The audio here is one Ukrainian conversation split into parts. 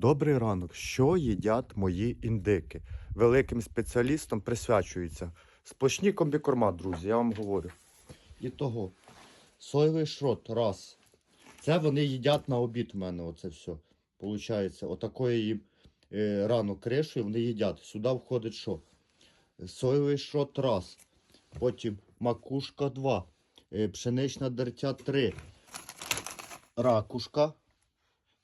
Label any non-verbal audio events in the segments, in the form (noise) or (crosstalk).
Добрий ранок. Що їдять мої індики? Великим спеціалістам присвячується. Сплошні комбікорма, друзі, я вам говорю. І того. Соєвий шрот, раз. Це вони їдять на обід у мене, оце все. Получається, отакої їм е, рано кришою вони їдять. Сюди входить що? Соєвий шрот раз. Потім макушка 2. Е, пшенична дертя 3. Ракушка.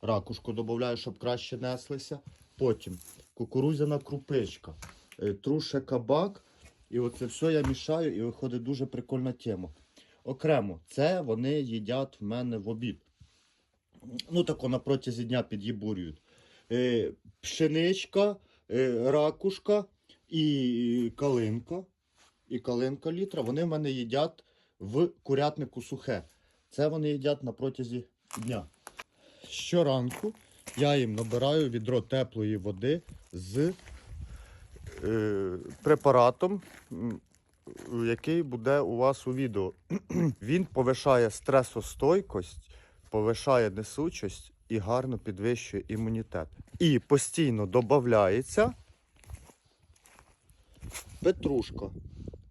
Ракушку додаю, щоб краще неслися. Потім кукурудзяна крупичка, е, труше кабак. І оце все я мішаю і виходить дуже прикольна тема. Окремо, це вони їдять в мене в обід. Ну, тако на протязі дня під'їбурюють. Е, пшеничка, е, ракушка і калинка. І калинка літра. Вони в мене їдять в курятнику сухе. Це вони їдять на протязі дня. Щоранку я їм набираю відро теплої води з е, препаратом, який буде у вас у відео. (clears throat) Він повишає стресостойкость, повишає несучість і гарно підвищує імунітет. І постійно додається петрушка.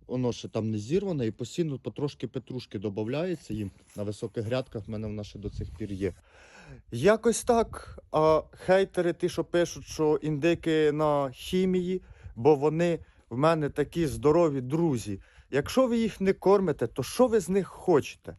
Воно ще там не зірване, і постійно потрошки петрушки додається їм на високих грядках. В мене вона ще до цих пір є. Якось так. А хейтери, ті, що пишуть, що індики на хімії, бо вони в мене такі здорові друзі. Якщо ви їх не кормите, то що ви з них хочете?